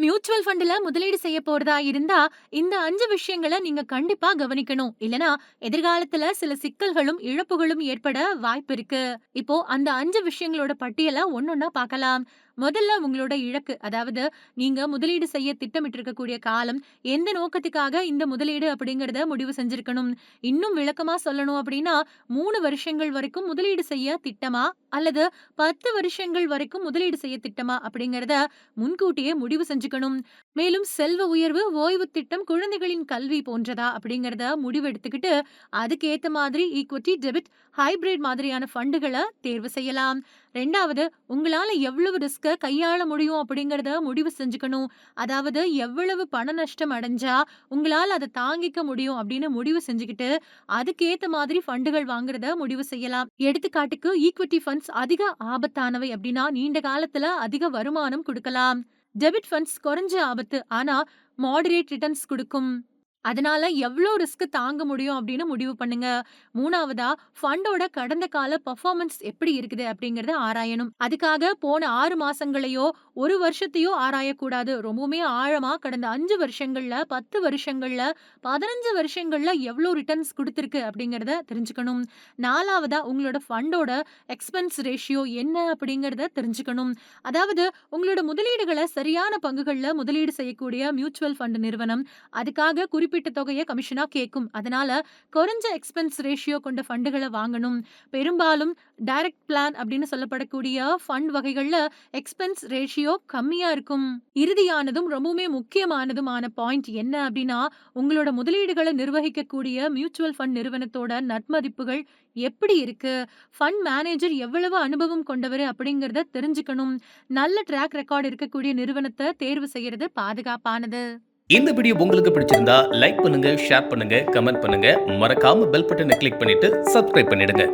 Mutual ஃபண்டுல முதலீடு செய்ய போறதா இருந்தா, இந்த அஞ்சு விஷயங்கள நீங்க கண்டிப்பா கவனிக்கணும். இல்லனா, எதிர்காலத்துல சில சிக்கல்களும், இழப்புகளும் ஏற்பட வாய்ப்பு இருக்கு இப்போ அந்த அஞ்சு விஷயங்களோட பட்டியல ஒன்னொன்னா பார்க்கலாம். முதல்ல உங்களோட இலக்கு. அதாவது, நீங்க முதலீடு செய்ய திட்டமிட்டிருக்கக்கூடிய காலம், எந்த நோக்கத்துக்காக இந்த முதலீடு அப்படிங்கறத முடிவு செஞ்சிருக்கணும். இன்னும் விளக்கமா சொல்லணும் அப்படின்னா, மூணு வருஷங்கள் வரைக்கும் முதலீடு செய்ய திட்டமா? அல்லது 10 வருஷங்கள் வரைக்கும் முதலீடு செய்ய திட்டமா? அப்படிங்கறத முன்கூட்டியே முடிவு செஞ்சுக்கணும். மேலும் செல்வ உயர்வு, ஓய்வு திட்டம், குழந்தைகளின் கல்வி போன்றதா அப்படிங்கிறத முடிவெடுத்துக்கிட்டு, அதுக்கு ஏத்த மாதிரி ஈக்விட்டி, டெபிட், ஹைபிரிட் மாதிரியான ஃபண்டுகளை தேர்வு செய்யலாம். ரெண்டாவது உங்களால எவ்வளவு ரிஸ்க் ரிஸ்க்க கையாள முடியும் அப்படிங்கிறத முடிவு செஞ்சுக்கணும். அதாவது எவ்வளவு பண நஷ்டம் அடைஞ்சா, உங்களால அத தாங்கிக்க முடியும் அப்படின்னு முடிவு செஞ்சுக்கிட்டு, அதுக்கு ஏத்த மாதிரி ஃபண்டுகள் வாங்குறத முடிவு செய்யலாம். எடுத்துக்காட்டுக்கு ஈக்விட்டி ஃபண்ட்ஸ் அதிக ஆபத்தானவை அப்படின்னா, நீண்ட காலத்துல அதிக வருமானம் கொடுக்கலாம் டெபிட் ஃபண்ட்ஸ் குறைஞ்ச ஆபத்து. ஆனா, மாடரேட் ரிட்டர்ன்ஸ் கொடுக்கும் அதனால எவ்ளோ ரிஸ்க் தாங்க முடியும் அப்படின்னு முடிவு பண்ணுங்க. மூணாவதா ஃபண்டோட கடந்த கால பெர்ஃபார்மன்ஸ் எப்படி இருக்குது அப்படிங்கிறத ஆராயணும். அதுக்காக போன ஆறு மாசங்களையோ, ஒரு வருஷத்தையும் ஆராயக்கூடாது. ரொம்பவுமே ஆழமா கடந்த அஞ்சு வருஷங்கள்ல, 10 வருஷங்கள்ல, 15 வருஷங்கள்ல எவ்ளோ ரிட்டர்ன்ஸ் கொடுத்துருக்கு அப்படிங்கிறத தெரிஞ்சுக்கணும். நாலாவதா உங்களோட ஃபண்டோட எக்ஸ்பென்ஸ் ரேஷியோ என்ன அப்படிங்கிறத தெரிஞ்சுக்கணும். அதாவது உங்களோட முதலீடுகளை சரியான பங்குகளில் முதலீடு செய்யக்கூடிய மியூச்சுவல் ஃபண்ட் நிறுவனம், அதுக்காக குறிப்பிட்ட தொகையை கமிஷனா கேட்கும் அதனால குறைஞ்ச எக்ஸ்பென்ஸ் ரேஷியோ கொண்ட ஃபண்டுகளை வாங்கணும். பெரும்பாலும் டைரக்ட் பிளான் அப்படின்னு சொல்லப்படக்கூடிய ஃபண்ட் வகைகளில் எக்ஸ்பென்ஸ் ரேஷியோ கம்மியா இருக்கும். இறுதியானதும் ரொம்பவுமே முக்கியமானதுமான பாயிண்ட் என்ன அப்படின்னா, உங்களோட முதலீடுகளை நிர்வகிக்கக்கூடிய மியூச்சுவல் ஃபண்ட் நிறுவனத்தோட நட்மதிப்புகள் எப்படி இருக்கு? ஃபண்ட் மேனேஜர் எவ்வளவு அனுபவம் கொண்டவர் அப்படிங்கிறத தெரிஞ்சுக்கணும். நல்ல ட்ராக் ரெக்கார்ட் இருக்கக்கூடிய நிறுவனத்தை தேர்வு செய்யறது பாதுகாப்பானது. இந்த வீடியோ உங்களுக்கு பிடிச்சிருந்தா லைக் பண்ணுங்க, ஷேர் பண்ணுங்க, கமெண்ட் பண்ணுங்க. மறக்காம பெல் பட்டனை கிளிக் பண்ணிட்டு சப்ஸ்கிரைப் பண்ணிடுங்க.